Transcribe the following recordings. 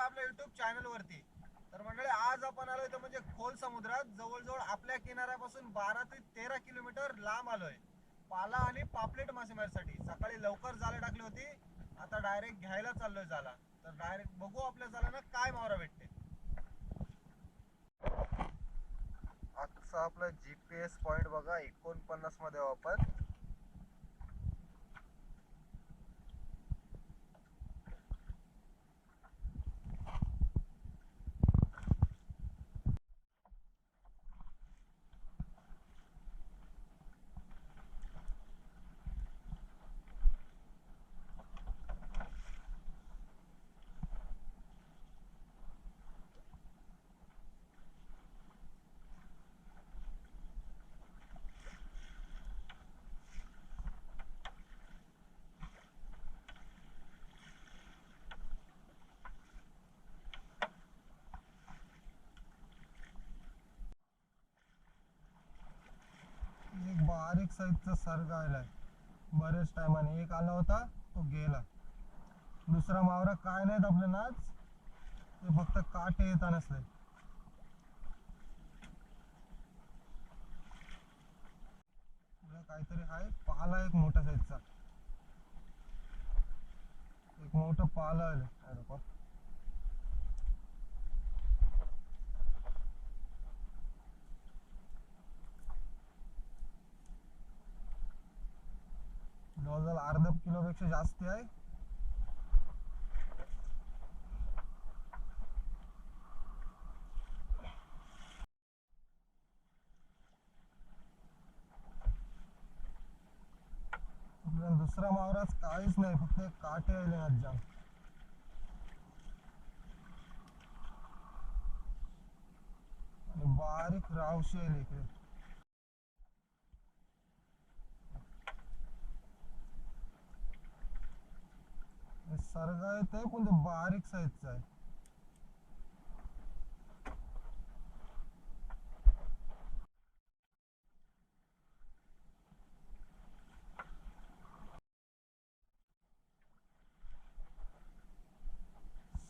आपल्या YouTube channel वरती. तर मंडळी आज आपण आलोय तर म्हणजे खोल समुद्रात. जवळजवळ आपल्या किनाऱ्यापासून बारा ते तेरा किलोमीटर लांब आलोय. पाला आणि पापलेट मासेमारीसाठी. सकाळी लवकर जाळे टाकली होती. आता डायरेक्ट घ्यायला चाललोय जाला. तर डायरेक्ट बघू आपल्या जालांना काय मावरा भेटते. आजचा आपला जीपीएस पॉइंट बघा एकोणपन्नासमध्ये आपण बारीक साईजचा सर्ग आलाय बरेच टायमाने एक आला होता तो गेला. दुसरा मावरा काय नाहीत आपले नाच? ते फक्त काटे येता नसले काहीतरी आहे पाला एक मोठ्या साईजचा एक मोठं पाला आलं जवळजवळ अर्धा किलोपेक्षा जास्ती आहे. दुसरा मावराच काहीच नाही फक्त एक काटे आले आहेत आणि बारीक रावशी आली इकडे. हे सर्ग आहे ते पण ते बारीक साईजचं आहे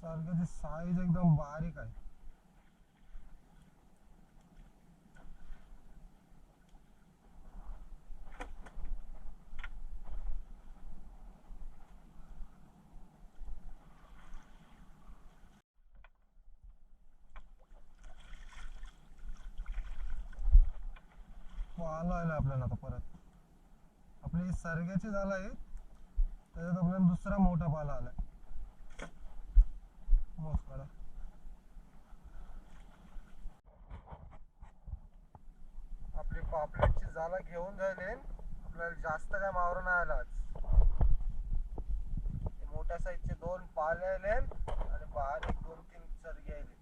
सर्गाची साईज एकदम बारीक आहे आलो आला आपल्याला आता परत. आपली सर्ग्याची झाला आहे त्याच्यात आपल्याला दुसरा मोठा पाला आलाय. मोसकाडा आपली पापलेटची झाला घेऊन जाईल आपल्याला जास्त काय मावर नाही आला आज मोठ्या साईजचे दोन पाले आले आणि बारीक दोन तीन सर्गे आले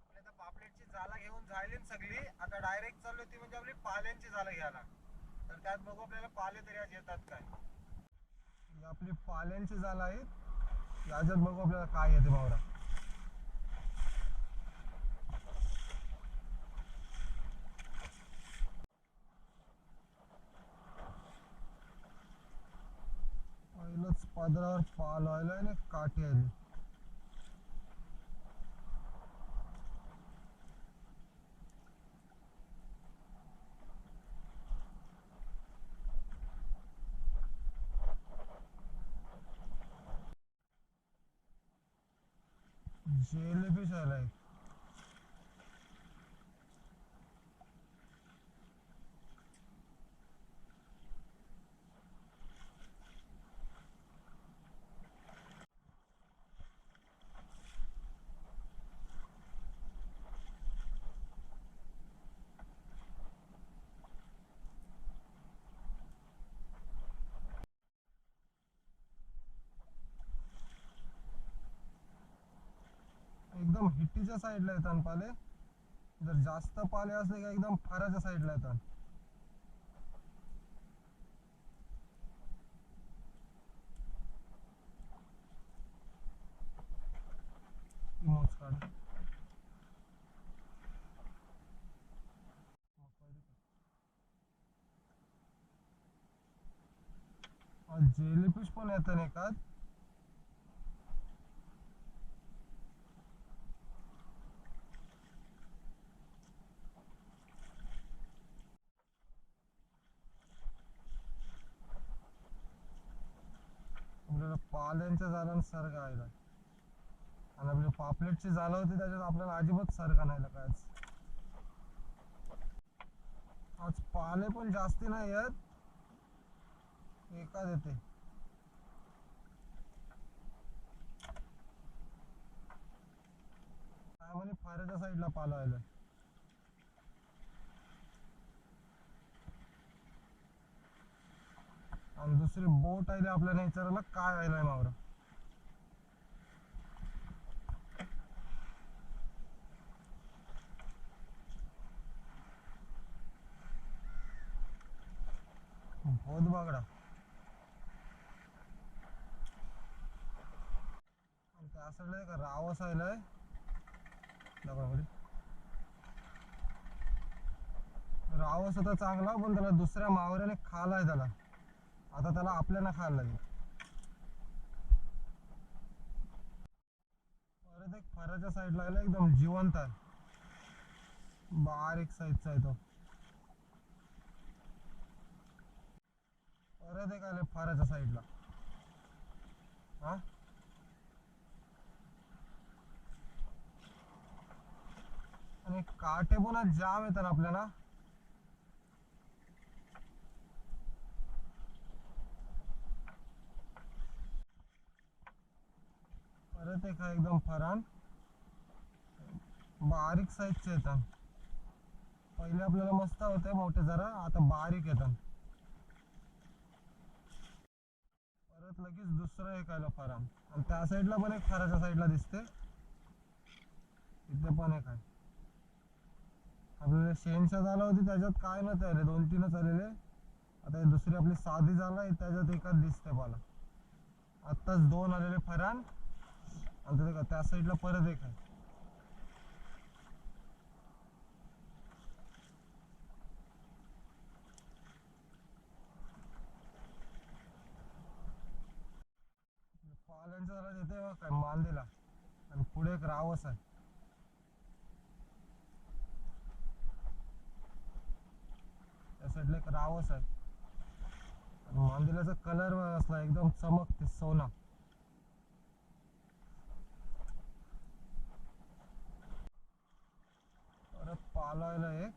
आपली आता पापलेटची जाला घेऊन झाली सगळी. आता डायरेक्ट चाललो ती म्हणजे आपली पाल्यांची झालं घ्यायला. तर त्यात बघू आपल्याला पाले तरी आज येतात काय. आपली पाल्यांची झालं आहे. याच्यात बघू आपल्याला काय येते भावरा पहिलंच पदरावर पाल आलं आणि काठी आली जेलीफिश आलाय एकदम हिट्टीच्या साईडला येतात पाले. जर जास्त पाले असले का एकदम फाराच्या साईडला येतात. जेलीफिश पण येतात एकात. का झाडांना सर्ग आणि आपली पापलेटची झालं होती त्याच्यात आपल्याला अजिबात सर्ग नाही आला आज पाले पण जास्ती नाही आहेत. एका देते. काय म्हणे फाऱ्याच्या साईडला पाला आलं. आणि दुसरी बोट आहे आपल्या नेचरला काय आलाय मावरा? बहुत बागडा. आणि का साईडला रावस आलाय रावस होता चांगला पण त्याला दुसऱ्या मावऱ्याने खालाय त्याला. आता त्याला आपल्याला खायला लागेल परत एक फराच्या साईडला लागला एकदम जिवंत आहे. बारीक साईजचा आहे तो. परत एक आले फराच्या साईडला हा? आणि काटे पुन्हा जाम येतात आपल्याला. परत एक एकदम फरान बारीक साईजचे येतात. पहिले आपल्याला मस्त होते मोठे जरा आता बारीक येतात. परत लगेच दुसरं एक आलं फरान आणि त्या साईडला पण एक फराच्या साईडला दिसते इथे पण एक आहे. आपल्याला शेणच्या झाला होती त्याच्यात काय नव्हते आले दोन तीनच आलेले. आता दुसरी आपली साधी झाला त्याच्यात एकच दिसते मला. आत्ताच दोन आलेले फरान आणि ते का त्या साईडला परत एक आहे. पाल्यांचं जरा येते बघ काय माल दिला. आणि पुढे एक रावस आहे. त्या साईडला एक रावस आहे. मांदिलाचा कलर असला एकदम चमकते सोना. परत पालायला एक।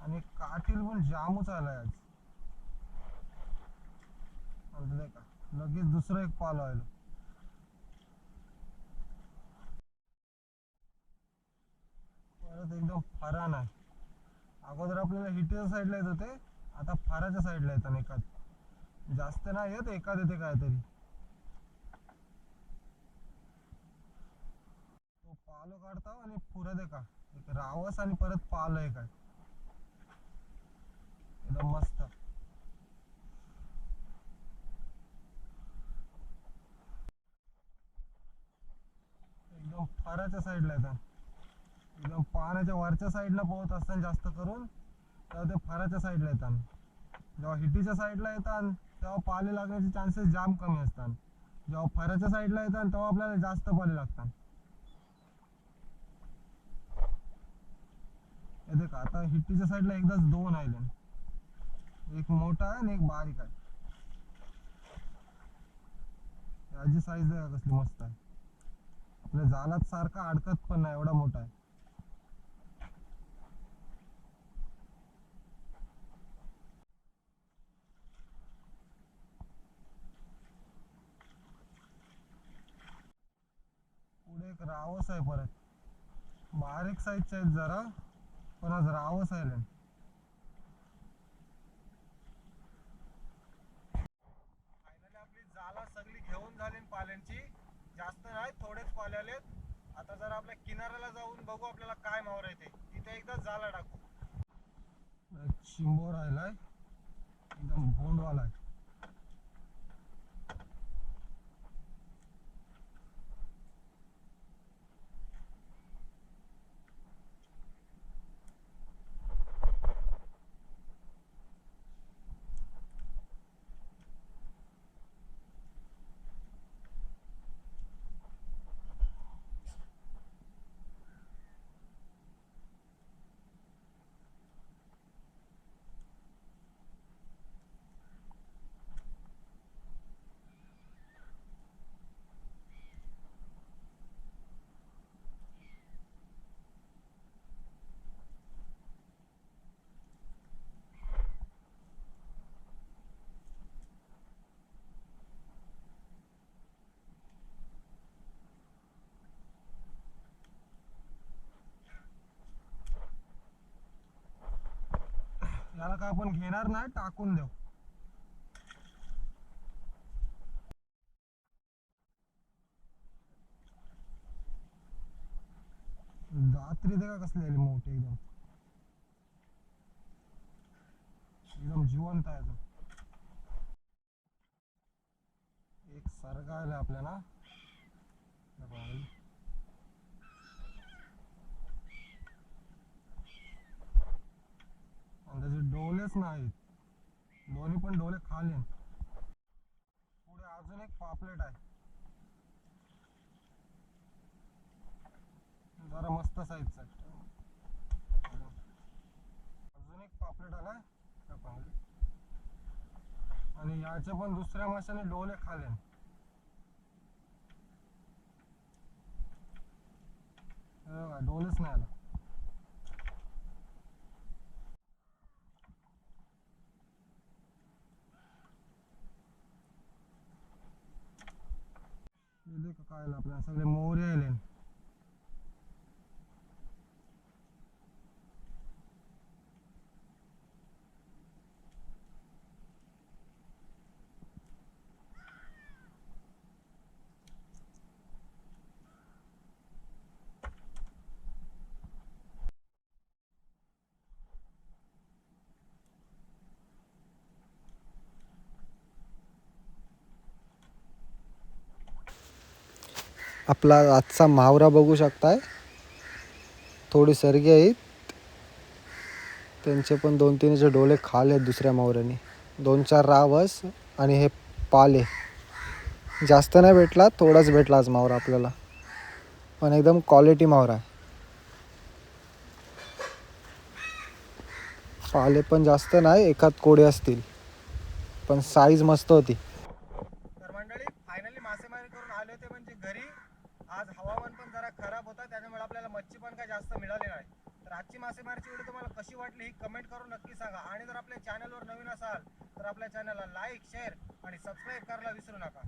आणि काठील पण जामच आलाय आज. आणलंय का? लगेच दुसरं एक पाल आलं परत एकदम फरान. आहे अगोदर आपल्याला हिटीच्या साईडला येत होते आता फाराच्या साईडला येतात एकाच जास्त नाही येत एका देते काहीतरी. तो पालो काढता आणि पुरत आहे का एक रावस आणि परत पाल आहे. काय एकदम मस्त. एकदम फाराच्या साईडला येतात एकदम पाण्याच्या वरच्या साईडला पोहत असताना जास्त करून तर ते फाराच्या साईडला येतात जेव्हा हिटीच्या साईडला येतात तेव्हा पाले लागण्याचे चान्सेस जाम कमी असतात. जेव्हा फराच्या साईडला येतात तेव्हा आपल्याला जास्त पाले लागतात. येते का आता हिट्टीच्या साईडला एकदाच दोन आले. एक मोठा आहे आणि एक बारीक आहे. याची साईज कसली मस्त आहे. आपल्या जालात सारखा अडकत पण नाही एवढा मोठा आहे पुढे एक रावस आहे परत बारीक साईजचे आहेत जरा पण आज रावस आहे फायनली आपली जाला सगळी घेऊन झाली पाल्यांची. जास्त नाही थोडेच पाले आलेत. आता जर आपल्या किनाऱ्याला जाऊन बघू आपल्याला काय मावर येते. तिथे एकदा जाला टाकू. शिंबो राहिलाय. एकदम बोंडवाला आहे. याला काय आपण घेणार नाही टाकून देऊ. दात्री ते का कसली आली मोठी एकदम. एकदम जिवंत आहे तो. एक सरगा आला आपल्याला हे बघा. आणि त्याचे डोलेच नाहीत दोन्ही पण डोले खाली. पुढे अजून एक पापलेट आहे. जरा मस्त साईजचा अजून एक पापलेट आला. आणि याच्या पण दुसऱ्या माशाने डोले खाले. डोलेच नाही आला. हे देख काय आलं आपल्याला सगळे मोहरे आले आपला आजचा मावरा बघू शकताय. थोडी सरगी आहेत. त्यांचे पण दोन तीनचे डोळे खाले आहेत दुसऱ्या मावऱ्याने. दोन चार रावस आणि हे पाले. जास्त नाही भेटला थोडाच भेटला आज मावरा आपल्याला. पण एकदम क्वालिटी मावरा आहे. पाले पण जास्त नाही एकात कोडे असतील. पण साईज मस्त होती तर मंडळी फायनली मासेमारी करून आले होते म्हणजे घरी आज हवामान पण जरा खराब होता त्याच्यामुळे आपल्याला मच्छी पण काय जास्त मिळाली नाही. तर आजची मासेमारीची व्हिडिओ तुम्हाला कशी वाटली ही कमेंट करून नक्की सांगा. आणि जर आपल्या चॅनलवर नवीन असाल तर आपल्या चॅनलला लाईक शेअर आणि सबस्क्राईब करायला विसरू नका.